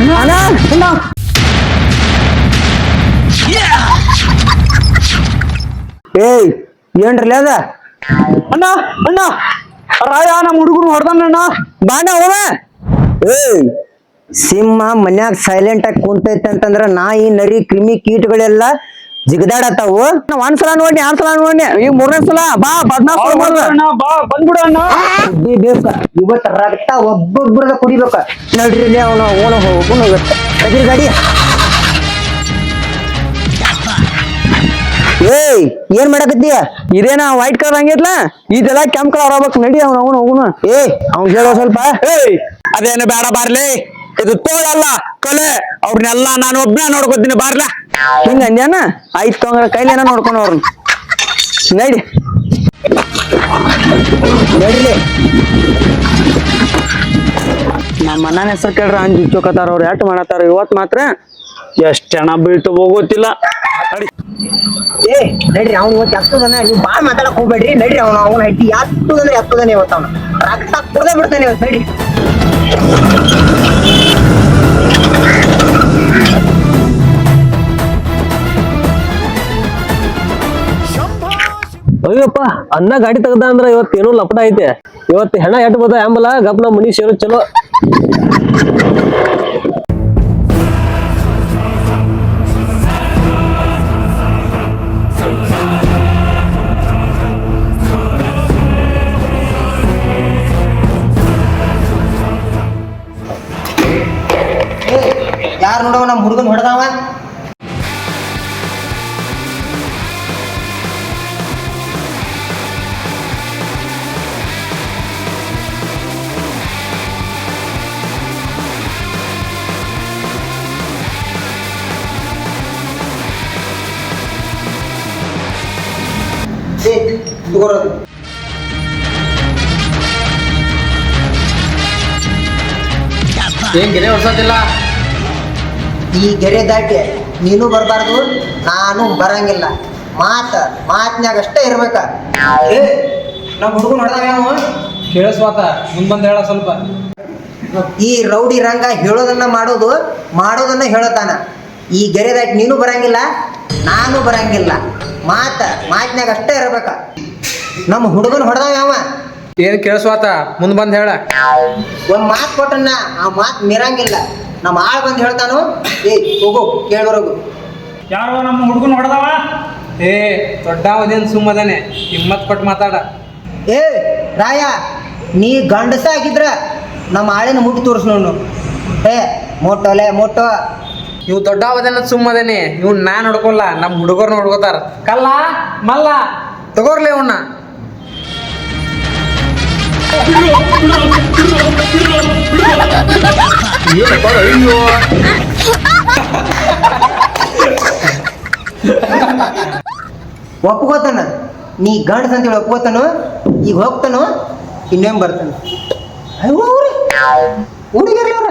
ಅಣ್ಣ? ಅಣ್ಣ? ಏಯ್ ಏನ್ರಲ್ಲ ಅದ? ಅಣ್ಣ ಅಣ್ಣ, ರಾಯ ನಮ್ಮ ಹುಡುಗರು ಹೊಡ್ದಣ್ಣ ಬಾಣ ಹೋದ. ಏಯ್ ಸಿಂಹ ಮನ್ಯಾಗ ಸೈಲೆಂಟ್ ಆಗಿ ಕುಂತೈತೆ ಅಂತಂದ್ರ ನಾಯಿ ನರಿ ಕ್ರಿಮಿ ಕೀಟಗಳೆಲ್ಲ ಜಿಗದಾಡತ್ತಾವು. ನಾವ್ ಒಂದ್ಸಲ ನೋಡಿ ಎರಡ್ ಸಲ ನೋಡಿ. ಈಗ ಮೂರನೇ ಸಲ ಬಾ ಬದ್ನಾ ಸಲ ಮಾಡ್ದ. ಬಾ. ಬಂದ್ಬಿಡು ಅಣ್ಣ. ಸುದ್ದಿ ಬೇಕ ಇವತ್ತ ರಕ್ತ ಒಬ್ಬೊಬ್ಬರದ ಕುಡಿಬೇಕ. ನಡ್ರಿ ಅವನು ಓಣ ಹೋಗುನು ತಗಿರಿ ಗಾಡಿ ಏಯ್ ಏನ್ ಮಾಡಕತ್ತೀಯ? ಇದೇನ ವೈಟ್ ಕಲರ್ ಹಂಗಿರ್ಲ ಇದೆಲ್ಲ ಕೆಂಪ್ ಕಲರ್ ಆಗ್ಬೇಕು. ನಡಿ ಅವ್ನ ಅವನು ಹೋಗುನು ಏ ಅವ್ನ್ ಹೇಳೋ ಸ್ವಲ್ಪ. ಏಯ್ ಅದೇನು ಬೇಡ ಬಾರ್ಲಿ. ಇದು ತೋಳಲ್ಲ ಕೊಲೆ ಅವ್ರನ್ನೆಲ್ಲ ನಾನು ಒಬ್ನ ನೋಡ್ಕೊತೀನಿ ಬಾರ್ಲ. ಹಿಂಗ ಅಂದ್ಯಾನ? ಆಯ್ತು ಹಂಗಾರ ಕೈಲೇನ ನೋಡ್ಕೊಂಡು ಅವ್ರನ್ನ ನಡಿ. ನಡ್ರಿ. ನಮ್ಮ ಅಣ್ಣನ ಹೆಸರು ಕೇಳ್ರ ಅಂಜಿ ಚೋಕತಾರ ಅವ್ರು ಎಟ್ ಮಾಡತ್ತಾರ ಇವತ್ ಮಾತ್ರ ಎಷ್ಟ್ ಜನ ಬೀಳ್ತು ಹೋಗೋತಿಲ್ಲ ನಡಿ. ಏ ನಡ್ರಿ ಅವ್ನು ಇವತ್ತು ಎತ್ತದನ ನೀವು ಬಾಳ ಮಾತಾಡಕ್ ಹೋಗ್ಬೇಡ್ರಿ. ನಡ್ರಿ ಅವ್ನು ಅವನ ಹಟ್ಟಿ ಎತ್ತದಂದ್ರೆ ಎತ್ತದನೆ ಇವತ್ತು ಅವನು? ರಕ್ತ ಕುಡ್ದೇ ಬಿಡ್ತಾನೆ ಇವತ್ತು ನಡ್ರಿ ಅಯ್ಯಪ್ಪ, ಅನ್ನ ಗಾಡಿ ತೆಗ್ದ ಅಂದ್ರ ಇವತ್ತು ಏನೋ ಲಪಟ ಐತೆ. ಇವತ್ತು ಹೆಣ ಎಟ್ಬೋದ ಆಂಬಲ ಗಪ್ನ ಮನಿ ಸೇರು ಚಲೋ. ಯಾರು ನೋಡವ? ನಮ್ಮ ಹುಡುಗನ್ ಹೊಡೆದವ? ಏನ್ ಗೆರೆ ಹೊಡ್ಸೋದಿಲ್ಲ? ಈ ಗೆರೆ ದಾಟಿ ನೀನು ಬರಬಾರ್ದು ನಾನು ಬರಂಗಿಲ್ಲ. ಮಾತ ಮಾತಿನಾಗ ಅಷ್ಟೇ ಇರ್ಬೇಕ. ಏ ನಮ್ಮ ಹುಡುಗನ ಹೊಡೆದವ ಯಾವ? ಕೇಳಿಸ್ವಾತ ಮುಂದ್ ಬಂದ್ ಹೇಳ ಸ್ವಲ್ಪ. ಈ ರೌಡಿ ರಂಗ ಹೇಳೋದನ್ನ ಮಾಡೋದು ಮಾಡೋದನ್ನ ಹೇಳತಾನ. ಈ ಗೆರೆ ದಾಟಿ ನೀನು ಬರಂಗಿಲ್ಲ ನಾನು ಬರಂಗಿಲ್ಲ. ಮಾತ ಮಾತಿನಾಗ ಅಷ್ಟೇ ಇರ್ಬೇಕ. ನಮ್ಮ ಹುಡುಗನ ಹೊಡೆದಾಗ ಯಾವ? ಏನ್ ಕೇಳಿಸ್ವಾತ ಮುಂದ್ ಬಂದ್ ಹೇಳ. ಒಂದ್ ಮಾತು ಕೊಟ್ಟನ್ನ ಆ ಮಾತು ಮೀರಂಗಿಲ್ಲ. ನಮ್ಮ ಆಳ್ ಬಂದು ಹೇಳ್ತಾನು ಏ ಹೋಗು ಕೇಳ್ಬರೋಗು. ಯಾರೋ ನಮ್ಮ ಹುಡುಗನ ಹೊಡೆದವ? ಏ ದೊಡ್ಡ ಸುಮ್ಮದಾನೆ ಸುಮ್ಮದನೆ ಹಿಮ್ಮತ್ ಕೊಟ್ಟು ಮಾತಾಡ. ಏ ರಾಯ ನೀ ಗಂಡಸ ಆಗಿದ್ರ ನಮ್ಮ ಆಳಿನ ಮುಟ್ಟಿ ತೋರಿಸ್ ನೋಡು. ಏ ಮೋಟೋಲೆ ಮೋಟೋ ಇವ್ ದೊಡ್ಡ ಸುಮ್ಮದೇನೆ ಸುಮ್ಮದನೆ ಇವ್ ನಾ ನೋಡ್ಕೊಲ್ಲ ನಮ್ಮ ಹುಡುಗರು ನೋಡ್ಕೋತಾರ ಕಲ್ಲ ಮಲ್ಲ ತಗೋರ್ಲಿ ಅವನ್ನ ಒಪ್ಕೋತಾನ? ನೀ ಗಂಡಸ ಅಂತೇಳಿ ಒಪ್ಕೋತಾನು? ಈಗ ಹೋಗ್ತಾನು? ಇನ್ನೇನ್ ಬರ್ತಾನೆ? ಹುಡುಗಿರ್ಲಿ ಅವ್ರ!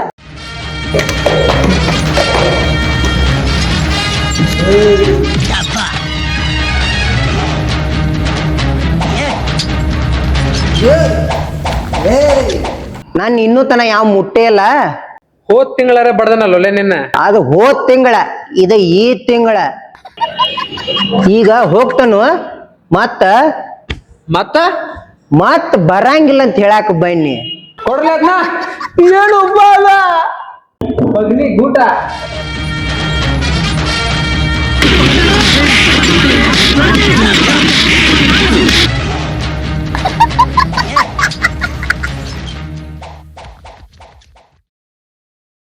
ನಾನು ಇನ್ನೂ ತನ ಯಾವ ಮುಟ್ಟೆ ಅಲ್ಲ ಹೋದ್ ತಿಂಗಳಾರ ಬಡ್ದನಲ್ಲೊಲೆ ನಿನ್ನ? ಅದು ಹೋದ್ ತಿಂಗಳ ಇದ ಈ ತಿಂಗಳ. ಈಗ ಹೋಗ್ತಾನು ಮತ್ತ? ಮತ್ತ? ಮತ್ ಬರಂಗಿಲ್ಲ ಅಂತ ಹೇಳಾಕ ಬನ್ನಿ. ಕೊಡ್ಲಕ್ನ ಗೂಟ.